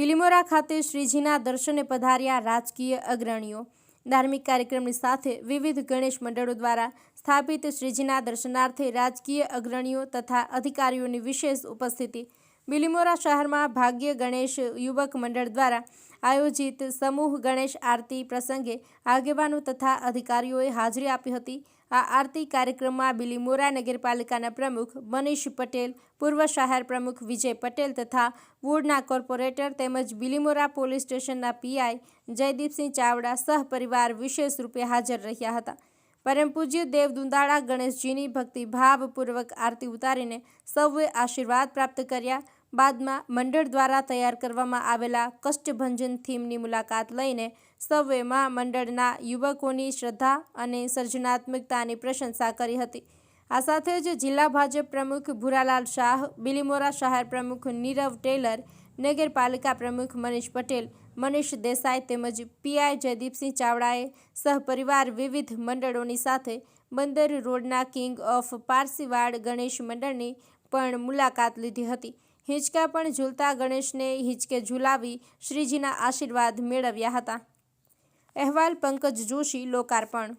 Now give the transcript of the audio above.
બિલીમોરા ખાતે શ્રીજીના દર્શને પધાર્યા રાજકીય અગ્રણીઓ. ધાર્મિક કાર્યક્રમની સાથે વિવિધ ગણેશ મંડળો દ્વારા સ્થાપિત શ્રીજીના દર્શનાર્થે રાજકીય અગ્રણીઓ તથા અધિકારીઓની વિશેષ ઉપસ્થિતિ બિલીમોરા શહેરમાં ભાગ્ય ગણેશ યુવક મંડળ દ્વારા આયોજિત સમૂહ ગણેશ આરતી પ્રસંગે આગેવાનો તથા અધિકારીઓએ હાજરી આપી હતી. આ આરતી કાર્યક્રમમાં બિલીમોરા નગરપાલિકાના પ્રમુખ મનીષ પટેલ, પૂર્વ શહેર પ્રમુખ વિજય પટેલ તથા વોર્ડના કોર્પોરેટર તેમજ બિલીમોરા પોલીસ સ્ટેશનના પીઆઈ જયદીપસિંહ ચાવડા સહપરિવાર વિશેષ રૂપે હાજર રહ્યા હતા. પરમ પૂજ્ય દેવ દુંદાળા ગણેશજીની ભક્તિભાવપૂર્વક આરતી ઉતારીને સૌએ આશીર્વાદ પ્રાપ્ત કર્યા. બાદમાં મંડળ દ્વારા તૈયાર કરવામાં આવેલા કષ્ટભંજન થીમની મુલાકાત લઈને સૌએ મંડળના યુવકોની શ્રદ્ધા અને સર્જનાત્મકતાની પ્રશંસા કરી હતી. આ સાથે જ જિલ્લા ભાજપ પ્રમુખ ભૂરાલાલ શાહ, બિલીમોરા શહેર પ્રમુખ નીરવ ટેલર, નગરપાલિકા પ્રમુખ મનીષ પટેલ, મનીષ દેસાઈ તેમજ પીઆઈ જયદીપસિંહ ચાવડાએ સહપરિવાર વિવિધ મંડળોની સાથે બંદર રોડના કિંગ ઓફ પારસીવાડ ગણેશ મંડળની પણ મુલાકાત લીધી હતી. હિંચકા પણ ઝૂલતા ગણેશને હિંચકે ઝૂલાવી શ્રીજીના આશીર્વાદ મેળવ્યા હતા. અહેવાલ પંકજ જોશી લોકાર્પણ